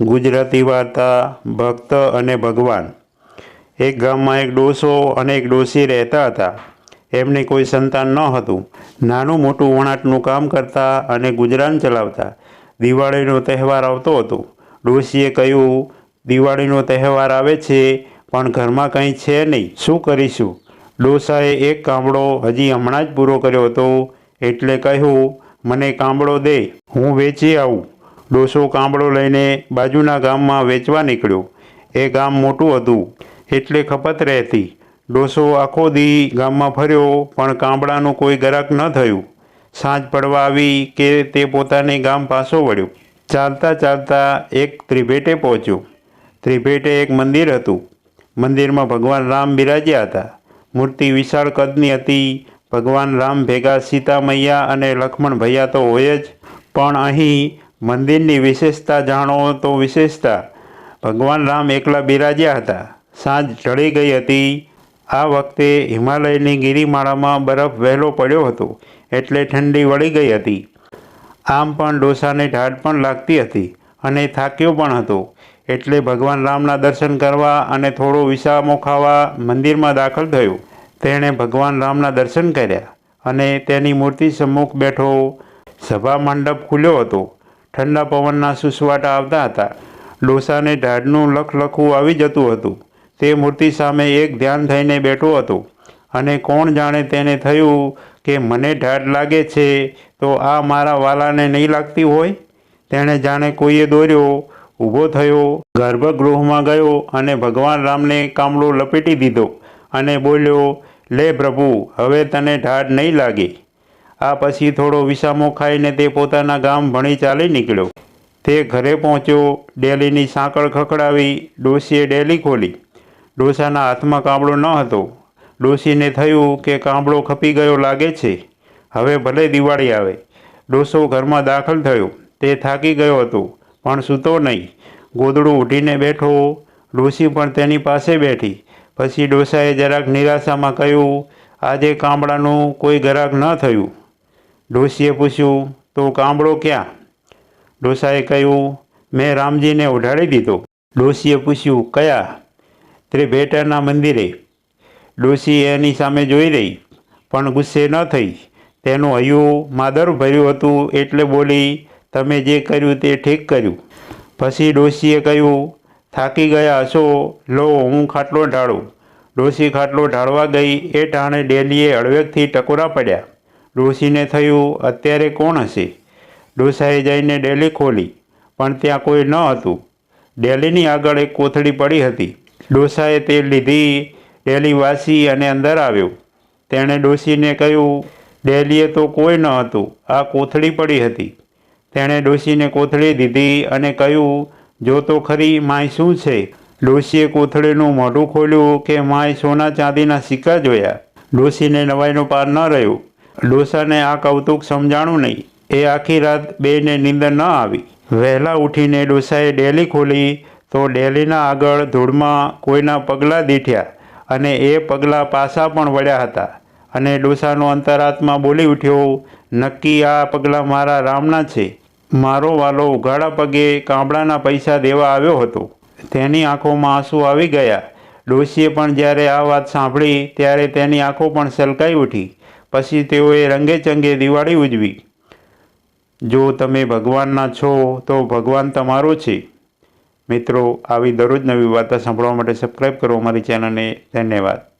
ગુજરાતી વાર્તા, ભક્ત અને ભગવાન. એક ગામમાં એક ડોસો અને એક ડોસી રહેતા હતા. એમને કોઈ સંતાન ન હતું. નાનું મોટું વણાટનું કામ કરતા અને ગુજરાન ચલાવતા. દિવાળીનો તહેવાર આવતો હતો. ડોસીએ કહ્યું, દિવાળીનો તહેવાર આવે છે, પણ ઘરમાં કંઈ છે નહીં. શું કરીશું? ડોસાએ એક કામળો હજી હમણાં જ પૂરો કર્યો હતો. એટલે કહ્યું, મને કામળો દે. હું વેચી આવું. ડોસો કાંબળો લઈને બાજુના ગામમાં વેચવા નીકળ્યો. એ ગામ મોટું હતું, એટલે ખપત રહેતી. ડોસો આખો દી ગામમાં ફર્યો, પણ કાંબળાનું કોઈ ગરાક ન થયું. સાંજ પડવા આવી કે તે પોતાને ગામ પાછો વળ્યો. ચાલતા ચાલતા એક ત્રિભેટે પહોંચ્યો. ત્રિભેટે એક મંદિર હતું. મંદિરમાં ભગવાન રામ બિરાજ્યા હતા. મૂર્તિ વિશાળ કદની હતી. ભગવાન રામ ભેગા સીતા મૈયા અને લક્ષ્મણ ભૈયા તો હોય જ. પણ અહીં મંદિરની વિશેષતા જાણો તો વિશેષતા. ભગવાન રામ એકલા બિરાજ્યા હતા. સાંજ ઢળી ગઈ હતી. આ વખતે હિમાલયની ગિરિમાળામાં બરફ વહેલો પડ્યો હતો, એટલે ઠંડી વળી ગઈ હતી. આમ પણ ડોસાને ઢાઢ પણ લાગતી હતી અને થાક્યો પણ હતો, એટલે ભગવાન રામના દર્શન કરવા અને થોડો વિસામો ખાવા મંદિરમાં દાખલ થયો. તેણે ભગવાન રામના દર્શન કર્યા અને તેની મૂર્તિ સમ્મુખ બેઠો સભા મંડપ ખુલ્યો હતો. ઠંડા પવનના સુસવાટા આવતા હતા. ડોસાને ઢાઢનું લખ લખવું આવી જતું હતું. તે મૂર્તિ સામે એક ધ્યાન થઈને બેઠો હતો. અને કોણ જાણે તેને થયું કે મને ઢાઢ લાગે છે? તો આ મારા વાલાને નહીં લાગતી હોય? તેણે જાણે કોઈએ દોર્યો, ઊભો થયો, ગર્ભગૃહમાં ગયો અને ભગવાન રામને કામળો લપેટી દીધો અને બોલ્યો, લે પ્રભુ, હવે તને ઢાઢ નહીં લાગે. આ પછી થોડો વિસામો ખાઈને તે પોતાના ગામ ભણી ચાલી નીકળ્યો. તે ઘરે પહોંચ્યો, ડેલીની સાંકળ ખખડાવી ડોશીએ ડેલી ખોલી. ડોસાના હાથમાં કાંબળો ન હતો. ડોશીને થયું કે કાંબળો ખપી ગયો લાગે છે. હવે ભલે દિવાળી આવે. ડોસો ઘરમાં દાખલ થયો. તે થાકી ગયો હતો, પણ સૂતો નહીં. ગોદડું ઉઠીને બેઠો. ડોસી પણ તેની પાસે બેઠી. પછી ડોસાએ જરાક નિરાશામાં કહ્યું, આજે કાંબળાનું કોઈ ગરાક ન થયું. ડોશીએ પૂછ્યું, તો કાંબળો ક્યાં? ડોસાએ કહ્યું, મેં રામજીને ઉઢાડી દીધો. ડોશીએ પૂછ્યું, કયા? ત્રિભેટરના મંદિરે. ડોશી એની સામે જોઈ રહી, પણ ગુસ્સે ન થઈ. તેનું હૈયું માદર ભર્યું હતું એટલે બોલી, તમે જે કર્યું તે ઠીક કર્યું. પછી ડોશીએ કહ્યું, થાકી ગયા હશો, લો હું ખાટલો ઢાળું. ડોશી ખાટલો ઢાળવા ગઈ, એ ટાણે ડેલીએ હળવેકથી ટકોરા પડ્યા. ડોશીને થયું, અત્યારે કોણ હશે? ડોસાએ જઈને ડેલી ખોલી, પણ ત્યાં કોઈ ન હતું. ડેલીની આગળ એક કોથળી પડી હતી. ડોસાએ તે લીધી, ડેલી વાસી અને અંદર આવ્યો. તેણે ડોશીને કહ્યું, ડેલીએ તો કોઈ ન હતું, આ કોથળી પડી હતી. તેણે ડોશીને કોથળી દીધી અને કહ્યું, જો તો ખરી માય શું છે? ડોશીએ કોથળીનું મોઢું ખોલ્યું કે માય સોના ચાંદીના સિક્કા જોયા. ડોશીને નવાઈનો પાર ન રહ્યો. ડોસાને આ કૌતુક સમજાણું નહીં. એ આખી રાત બેને નીંદર ન આવી. વહેલા ઉઠીને ડોસાએ ડેલી ખોલી તો ડેલીના આગળ ધૂળમાં કોઈના પગલાં દીઠ્યા અને એ પગલાં પાસા પણ વળ્યા હતા. અને ડોસાનો અંતરાત્મા બોલી ઉઠ્યો, નક્કી આ પગલાં મારા રામના છે. મારો વાલો ઉઘાડા પગે કાંબળાના પૈસા દેવા આવ્યો હતો. તેની આંખોમાં આંસુ આવી ગયા. ડોશીએ પણ જ્યારે આ વાત સાંભળી, ત્યારે તેની આંખો પણ સલકાઈ ઉઠી. પછી તેઓએ રંગે ચંગે દિવાળી ઉજવી. જો તમે ભગવાનના છો, તો ભગવાન તમારો છે. મિત્રો, આવી દરરોજ નવી વાર્તા સાંભળવા માટે સબસ્ક્રાઈબ કરો અમારી ચેનલને ધન્યવાદ.